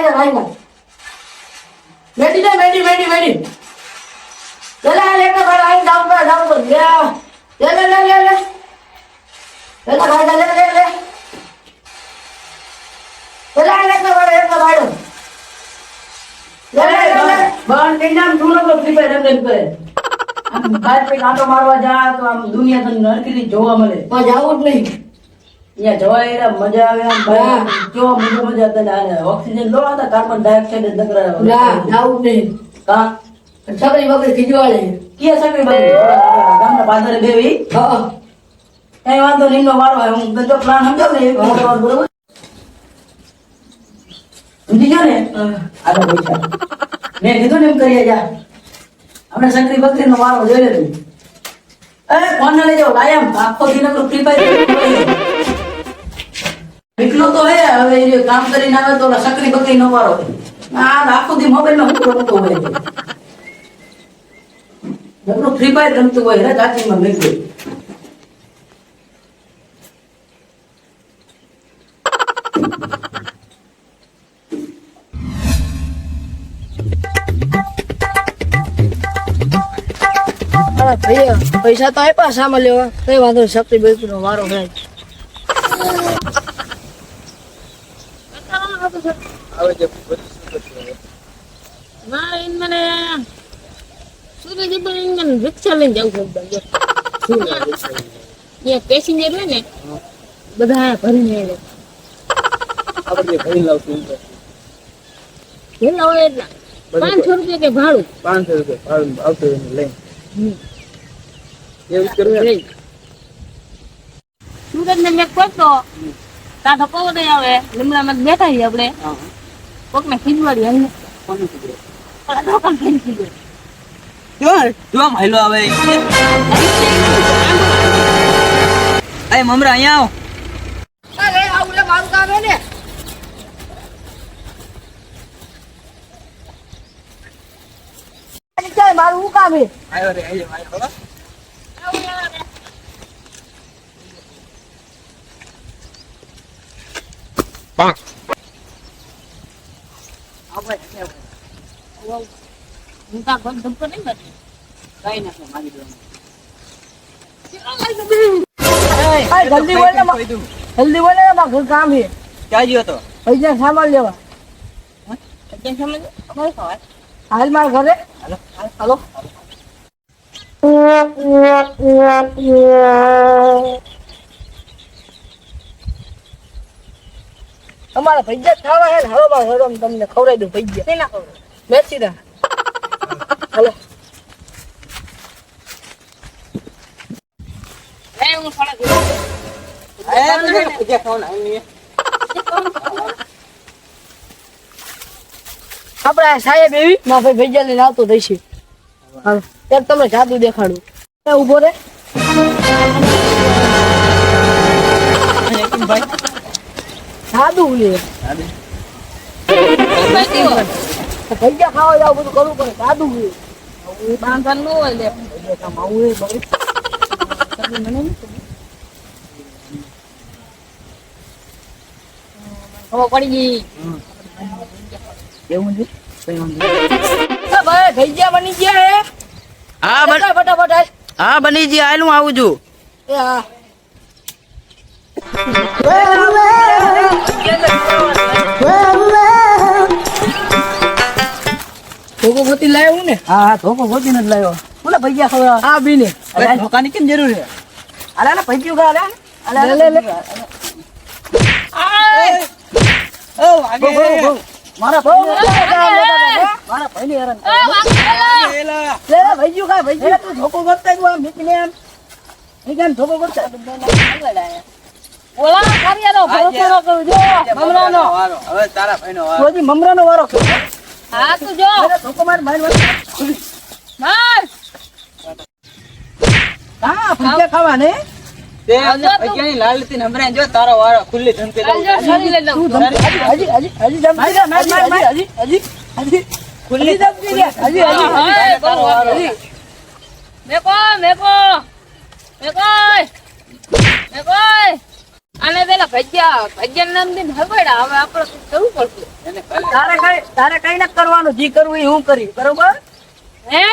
Rider rider મેડી ને મેડી મેડી મેડી. લે લે કે ભાઈ આઈ ડાઉન પર ડાઉન પર. લે લે લે લે લે લે. લે લે લે. લે લે મારવા જા તો આમ દુનિયા તને નરકરી જોવા મળે. પણ જાવું જ નહીં. અહીંયા જવાય એટલે મજા આવે આમ કેવો મજા મજા તને આને ઓક્સિજન લો આ કાર્બન ડાયોક્સાઇડ જ નકરા જાવું જ નહીં. કા છકડી બકડી ખીજવાડે. કિયા સકરી બાકી ગામના પાદરે બેવી હા. કઈ વાંધો નહીં એમનો વારો હું જો પ્લાન સમજાવ ને એ મોટો વાત બરોબર? સમજી ગયો ને? આગળ પૈસા મેં કીધું ને એમ કરીએ જા. આપણે સકરી બકરી નો વારો જોઈ એ કોને લઈ લેજો લાયમ આખો દિન ફ્રી ફાયર એકલો તો હે, હવે કામ કરીને આવે તો સકરી બકરી નો વારો. આ આખો દી મોબાઈલમાં હું રમતો હોય. આપણું ફ્રી ફાયર રમતું હોય રે ચાચીમાં મેં અરે પૈસા તો આપ્યા સામે લેવા કઈ વાંધો શક્તિ બેસી નો વારો હોય મારે મને સુરજ મને રિક્ષા લઈને જવું છે અહીંયા પેસેન્જર હોય ને બધા ભરીને આવે. આપણે ભરી લાવશું કેટલા એટલા. પાંચસો રૂપિયા કે ભાડું? પાંચસો રૂપિયા ભાડું આવતું લઈને. એવું કરવું ને? સુરત ને મેં પહોંચતો ત્યાં તો પવન ય આવે લીમડામાં બેઠા છીએ આપણે. કોક ને ખીજવાડી દોકાન જો આમ આવે. અરે મમરા અહીંયા આવો. અરે આવું લે મારું કામ હે ને. મારું હું કામ હે આવ્યો રે આવ્યો આવ્યો અરે જલ્દી બોલ ને જલ્દી બોલ કામ હે ક્યાં ગયો તો પૈસા સામાન લેવા હાલ મારા ઘરે હાલો હાલો. તમારા ભૈયા ખાવા હે ને હાલો મારા ઘરે તમને ખવડાવી દઉં ભૈયા. નહીં ના ખવડાવ? મેચી દા હલો. એ હું થોડા ઘરે પૂજા ખાવાનું. આ સાહેબ એવી માં ભાઈ ભૈયા લઈને આવતો થઈશે ત્યારે તમને જાદુ દેખાડું. ઊભો રે. ભાઈ જાદુ લે ભૈયા ખાવા જાવ બધું કરવું પડે જાદુ લે બાંધવાનું ન હોય લે. આવું એ બળી ખબર? પડી ગઈ. એવું છે? બની ગયા હે. હા ફટાફટ હા બની ગયા હાલ આવું છું. એ હા. ધોકો ગોતી લાવ્યો ને? હા હા ધોકો ગોતીને જ લાવ્યો બોલે ભૈયા ખવડાવ આ બી ને. ધોકાની કેમ જરૂર છે? અરે અરે ભૈયું ખા અરે અરે લે લે ઓ વાગે બહુ, બહુ, બહુ. મારા ભાઈ મારા ભાઈ ને હેરાન લે લે. ભૈયું ખા ભૈયું તું ધોકો ગોતતા જ ધોકો ગોતતા. કાર્યાનો ભરોસો ન કરું જો મમરાનો હવે તારા ભાઈનો વારો. તો મમરાનો વારો હા તું જો. અરે ધોકો માર માર માર. માર. હા ભૈયા ખાવા ને તે પૈસાની લાલતી ને જો તારો વારો ખુલ્લી ધમકી દઉં. તું હજી હજી હજી ધમકી માર માર માર હજી હજી હજી ખુલ્લી ધમકી દે હજી હજી હા, હજી એ બહુ વારો. મેકો મેકો મેકો મેકો આને પેલા ભજીયા ભજીયા નામ દઈને હરવાડ્યા હવે આપણે શું કરવું પડશે? તારે કઈ તારે કઈ ના કરવાનું જી કરવું એ હું કરી બરોબર? હે?